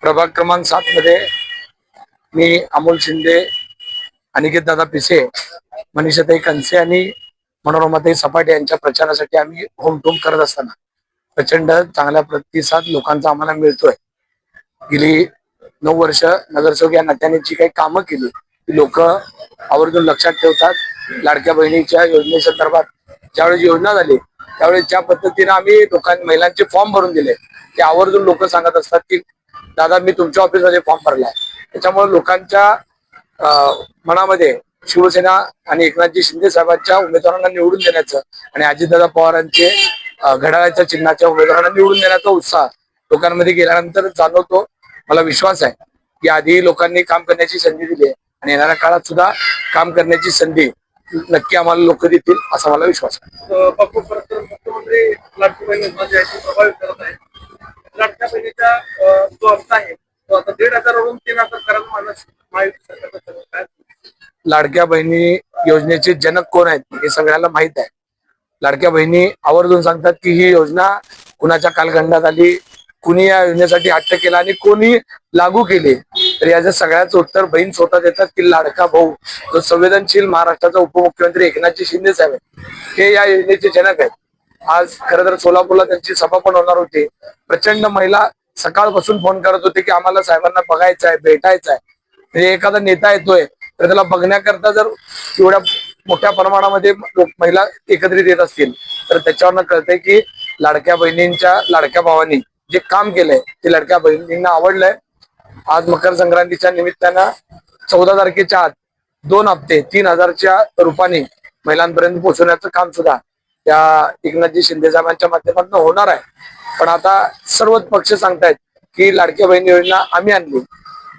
प्रभाग क्रमांक सात मध्ये मी अमोल शिंदे अनिकेत दादा पिसे मनीषाताई कंसे आणि मनोरमाताई सपाटे यांच्या प्रचारासाठी आम्ही होम टूम करत असताना प्रचंड चांगला प्रतिसाद लोकांचा आम्हाला मिळतोय. गेली नऊ वर्ष नगरसेवक या नात्याने जी काही कामं केली ती लोक आवर्जून लक्षात ठेवतात. लाडक्या बहिणीच्या योजनेसंदर्भात ज्यावेळेस योजना झाली त्यावेळेस ज्या पद्धतीने आम्ही लोकांनी महिलांचे फॉर्म भरून दिले ते आवर्जून लोक सांगत असतात की दादा मी तुमच्या ऑफिसमध्ये फॉर्म भरलाय. त्याच्यामुळे लोकांच्या मनामध्ये शिवसेना आणि एकनाथजी शिंदे साहेबांच्या उमेदवारांना निवडून देण्याचं आणि अजितदादा पवारांचे घड्याळाच्या चिन्हाच्या उमेदवारांना निवडून देण्याचा उत्साह लोकांमध्ये गेल्यानंतर जाणवतो. मला विश्वास आहे की आधी लोकांनी काम करण्याची संधी दिली आहे आणि येणाऱ्या काळात सुद्धा काम करण्याची संधी नक्की आम्हाला लोक देतील असा मला विश्वास आहे. बापू परत मुख्यमंत्री लाडकी प्रभावित करत आहे लाडक्या बहिणीचा जो हप्ता आहे तो आता दीड हजारावरून तीन हजार करायला मानस महायुती सरकारचं ठरवलं. काय लाडक्या बहिणी योजनेचे जनक कोण आहेत हे सगळ्याला माहीत आहे. लाडक्या बहिणी आवर्जून सांगतात की ही योजना कुणाच्या कालखंडात आली कुणी या योजनेसाठी हट्ट केला आणि कोणी लागू केली. तर याचं सगळ्याचं उत्तर बहीण स्वतः देतात की लाडका भाऊ जो संवेदनशील महाराष्ट्राचा उपमुख्यमंत्री एकनाथजी शिंदे साहेब हे या योजनेचे जनक आहेत. आज खर तर सोलापूरला त्यांची सभा पण होणार होती. प्रचंड महिला सकाळपासून फोन करत होते की आम्हाला साहेबांना बघायचं आहे भेटायचं आहे म्हणजे एखादा नेता येतोय तर त्याला बघण्याकरता जर एवढ्या मोठ्या प्रमाणामध्ये लोक महिला एकत्रित येत असतील तर त्याच्यावरनं कळतंय की लाडक्या बहिणींच्या लाडक्या भावांनी जे काम केलंय ते लाडक्या बहिणींना आवडलंय. आज मकर संक्रांतीच्या निमित्तानं चौदा तारखेच्या आत दोन हप्ते तीन हजारच्या रूपाने महिलांपर्यंत पोहोचवण्याचं काम सुद्धा त्या एकनाथजी शिंदे साहेबांच्या माध्यमातून होणार आहे. पण आता सर्वच पक्ष सांगतायत की लाडक्या बहिणी योजना आम्ही आणली.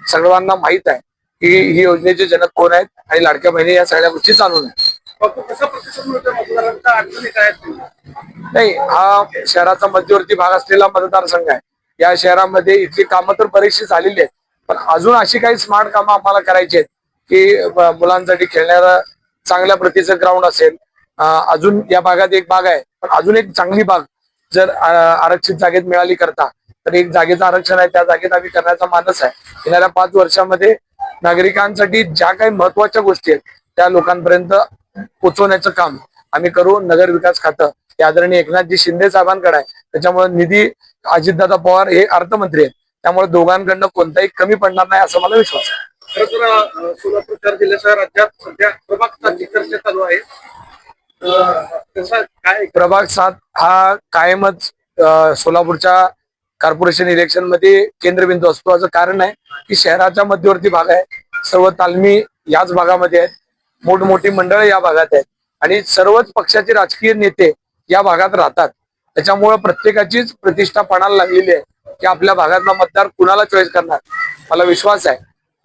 सर्वांना माहीत आहे. की ही योजनेचे जनक कोण आहेत आणि लाडक्या बहिणी या सगळ्या गोष्टी आहेत? नाही हा शहराचा मध्यवर्ती भाग असलेला मतदारसंघ आहे. या शहरामध्ये इथली कामं तर बरीचशी झालेली आहेत. पण अजून अशी काही स्मार्ट कामं आम्हाला करायची आहेत की मुलांसाठी खेळणारं चांगल्या प्रतीचं ग्राउंड असेल. अजून या भागात एक बाग आहे पण अजून एक चांगली बाग जर आरक्षित जागेत मिळाली करता तर एक जागेचं आरक्षण आहे त्या जागेत आम्ही करण्याचा मानस आहे. येणाऱ्या पाच वर्षामध्ये नागरिकांसाठी ज्या काही महत्त्वाच्या गोष्टी आहेत त्या लोकांपर्यंत पोचवण्याचं काम आम्ही करू नगर विकास खातं. हे आदरणीय एकनाथजी शिंदे साहेबांकडे आहे. त्याच्यामुळे निधी अजितदादा पवार हे अर्थमंत्री आहेत. त्यामुळे दोघांकडनं कोणताही कमी पडणार नाही असा मला विश्वास आहे. खरं तर अं, सोलापूर जिल्ह्यासह राज्यात सध्या प्रभाग चर्चा चालू आहे. काय प्रभाग सात हा कायमच सोलापूरच्या कॉर्पोरेशन इलेक्शनमध्ये केंद्रबिंदू असतो असं कारण आहे की शहराच्या मध्यवर्ती भाग आहे. सर्व तालमी याच भागामध्ये आहेत. मोठमोठी मंडळं या भागात आहेत. आणि सर्वच पक्षाचे राजकीय नेते या भागात राहतात. त्याच्यामुळे प्रत्येकाचीच प्रतिष्ठा पणाला लागलेली आहे की आपल्या भागातला मतदार कुणाला चॉईस करणार? मला विश्वास आहे.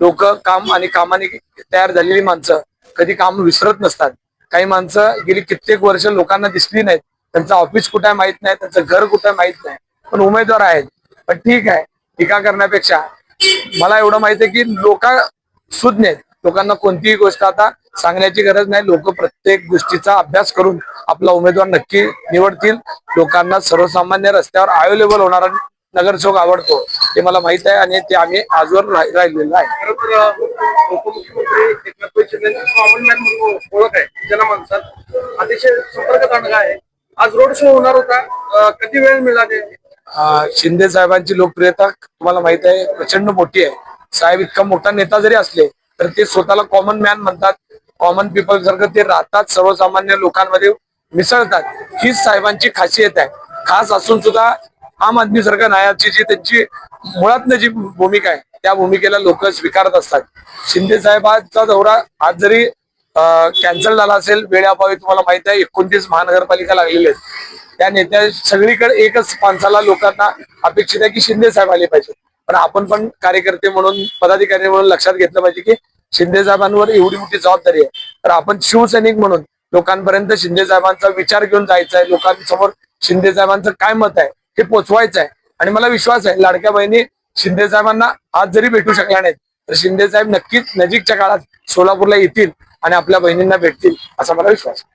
लोक काम आणि कामाने तयार झालेली माणसं कधी काम विसरत नसतात. काही माणसं गेली कित्येक वर्ष लोकांना दिसली नाहीत. त्यांचं ऑफिस कुठे आहे माहीत नाही. त्यांचं घर कुठे आहे माहीत नाही. पण उमेदवार आहेत. पण ठीक आहे. टीका करण्यापेक्षा मला एवढं माहीत आहे की लोक सुज्ञ आहेत. लोकांना कोणतीही गोष्ट आता सांगण्याची गरज नाही. लोक प्रत्येक गोष्टीचा अभ्यास करून आपला उमेदवार नक्की निवडतील. लोकांना सर्वसामान्य रस्त्यावर अवेलेबल होणारा नगरसेवक आवडतो हे मला माहीत आहे आणि ते आम्ही आजवर राहिलेलं आहे. उपमुख्यमंत्री ओळख आहे. ज्याला माणसात अतिशय संपर्क आहे. आज रोड शो होणार होता. कधी वेळ मिळाली? शिंदे साहेबांची लोकप्रियता तुम्हाला माहीत आहे प्रचंड मोठी आहे. साहेब इतका मोठा नेता जरी असले तर ते स्वतःला कॉमन मॅन म्हणतात. कॉमन पीपल सारखं ते राहतात सर्वसामान्य लोकांमध्ये मिसळतात. हीच साहेबांची खासियत आहे. खास असून सुद्धा आम आदमी सारखं न्यायाची जी त्यांची मुळातनं जी भूमिका आहे त्या भूमिकेला लोक स्वीकारत असतात. शिंदे साहेबांचा दौरा आज जरी कॅन्सल झाला असेल वेळाभावी तुम्हाला माहीत आहे एकोणतीस महानगरपालिका लागलेली आहेत. त्या नेत्या सगळीकडे एकच माणसाला लोकांना अपेक्षित आहे की शिंदे साहेब आले पाहिजे. पण आपण पण कार्यकर्ते म्हणून पदाधिकारी म्हणून लक्षात घेतलं पाहिजे की शिंदे साहेबांवर एवढी मोठी जबाबदारी आहे. तर आपण शिवसैनिक म्हणून लोकांपर्यंत शिंदे साहेबांचा विचार घेऊन जायचा आहे. लोकांसमोर शिंदे साहेबांचं काय मत आहे हे पोचवायचं आहे. आणि मला विश्वास आहे लाडक्या बहिणी शिंदे साहेबांना आज जरी भेटू शकल्या नाहीत तर शिंदे साहेब नक्कीच नजीकच्या काळात सोलापूरला येतील आणि आपल्या बहिणींना भेटतील असा मला विश्वास आहे.